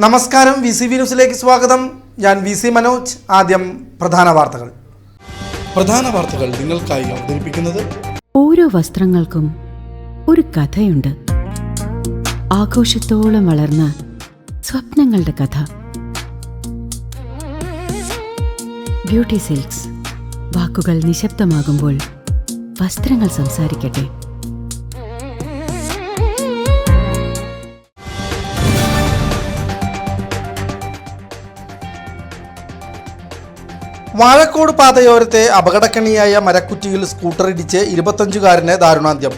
നമസ്കാരം V C V ന്യൂസിലേക്ക് സ്വാഗതം. ഞാൻ വി സി മനോജ്. ആദ്യം പ്രധാന വാർത്തകൾ. പ്രധാന വാർത്തകൾ നിങ്ങൾക്കായി അവതരിപ്പിക്കുന്നത് ഓരോ വസ്ത്രങ്ങൾക്കും ഒരു കഥയുണ്ട്. ആഘോഷത്തോളം വളർന്ന സ്വപ്നങ്ങളുടെ കഥ. Beauty silks. വാക്കുകൾ നിശബ്ദമാകുമ്പോൾ വസ്ത്രങ്ങൾ സംസാരിക്കട്ടെ. വാഴക്കോട് പാതയോരത്തെ അപകടക്കണിയായ മരക്കുറ്റിയിൽ സ്കൂട്ടർ ഇടിച്ച് ഇരുപത്തഞ്ചുകാരന് ദാരുണാന്ത്യം.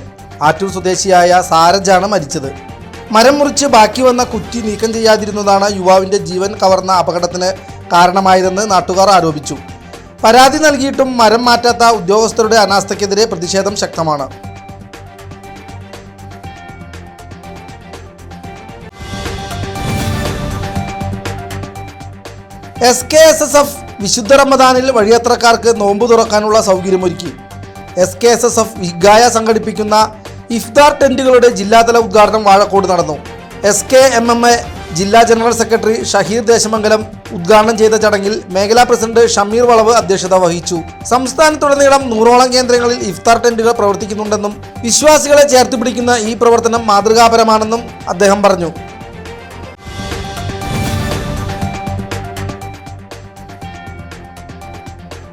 ആറ്റൂർ സ്വദേശിയായ സാരജാണ് മരിച്ചത്. മരം മുറിച്ച് ബാക്കി വന്ന കുറ്റി നീക്കം ചെയ്യാതിരുന്നതാണ് യുവാവിന്റെ ജീവൻ കവർന്ന അപകടത്തിന് കാരണമായതെന്ന് നാട്ടുകാർ ആരോപിച്ചു. പരാതി നൽകിയിട്ടും മരം മാറ്റാത്ത ഉദ്യോഗസ്ഥരുടെ അനാസ്ഥയ്ക്കെതിരെ പ്രതിഷേധം ശക്തമാണ്. S K S S F വിശുദ്ധ റമദാനിൽ വഴിയാത്രക്കാർക്ക് നോമ്പ് തുറക്കാനുള്ള സൗകര്യമൊരുക്കി. S K S S F ഹിഗായ സംഘടിപ്പിക്കുന്ന ഇഫ്താർ ടെന്റുകളുടെ ജില്ലാതല ഉദ്ഘാടനം വാഴക്കോട് നടന്നു. S K M M A ജില്ലാ ജനറൽ സെക്രട്ടറി ഷഹീർ ദേശമംഗലം ഉദ്ഘാടനം ചെയ്ത ചടങ്ങിൽ മേഖലാ പ്രസിഡന്റ് ഷമീർ വളവ് അധ്യക്ഷത വഹിച്ചു. സംസ്ഥാനത്തുടനീളം നൂറോളം കേന്ദ്രങ്ങളിൽ ഇഫ്താർ ടെന്റുകൾ പ്രവർത്തിക്കുന്നുണ്ടെന്നും വിശ്വാസികളെ ചേർത്ത് പിടിക്കുന്ന ഈ പ്രവർത്തനം മാതൃകാപരമാണെന്നും അദ്ദേഹം പറഞ്ഞു.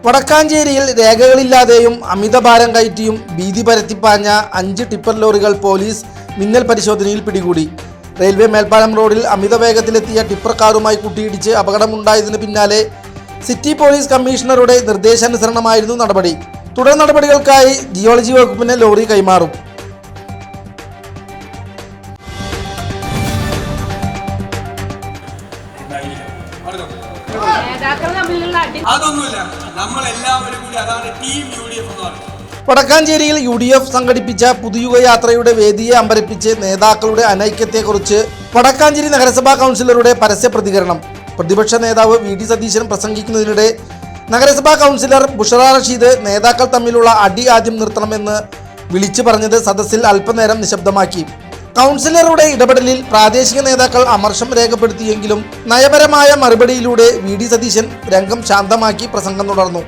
വടക്കാഞ്ചേരിയിൽ രേഖകളില്ലാതെയും അമിതഭാരം കയറ്റിയും ഭീതി പരത്തിപ്പാഞ്ഞ അഞ്ച് ടിപ്പർ ലോറികൾ പോലീസ് മിന്നൽ പരിശോധനയിൽ പിടികൂടി. റെയിൽവേ മേൽപ്പാലം റോഡിൽ അമിത വേഗത്തിലെത്തിയ ടിപ്പർ കാറുമായി കൂട്ടിയിടിച്ച് അപകടമുണ്ടായതിന് പിന്നാലെ സിറ്റി പോലീസ് കമ്മീഷണറുടെ നിർദ്ദേശാനുസരണമായിരുന്നു നടപടി. തുടർ നടപടികൾക്കായി ജിയോളജി വകുപ്പിന് ലോറി കൈമാറും. Thank അടി അതൊന്നുമില്ല. നമ്മൾ എല്ലാവരും കൂടി അതാണ് ടീം യു ഡി എഫ് എന്ന് പറയുന്നത്. വടക്കാഞ്ചേരിയിൽ യു ഡി എഫ് സംഘടിപ്പിച്ച പുതുയുഗ യാത്രയുടെ വേദിയെ അമ്പരപ്പിച്ച് നേതാക്കളുടെ അനൈക്യത്തെക്കുറിച്ച് വടക്കാഞ്ചേരി നഗരസഭാ കൗൺസിലറുടെ പരസ്യ പ്രതികരണം. പ്രതിപക്ഷ നേതാവ് വി ഡി സതീശൻ പ്രസംഗിക്കുന്നതിനിടെ നഗരസഭാ കൗൺസിലർ ബുഷറ റഷീദ് നേതാക്കൾ തമ്മിലുള്ള അടി ആദ്യം നിർത്തണമെന്ന് വിളിച്ചു പറഞ്ഞത് സദസ്സിൽ അല്പനേരം നിശബ്ദമാക്കി. കൗൺസിലറുടെ ഇടപെടലിൽ പ്രാദേശിക നേതാക്കൾ അമർഷം രേഖപ്പെടുത്തിയെങ്കിലും നയപരമായ മറുപടിയിലൂടെ വി ഡി സതീശൻ രംഗം ശാന്തമാക്കി പ്രസംഗം തുടർന്നു.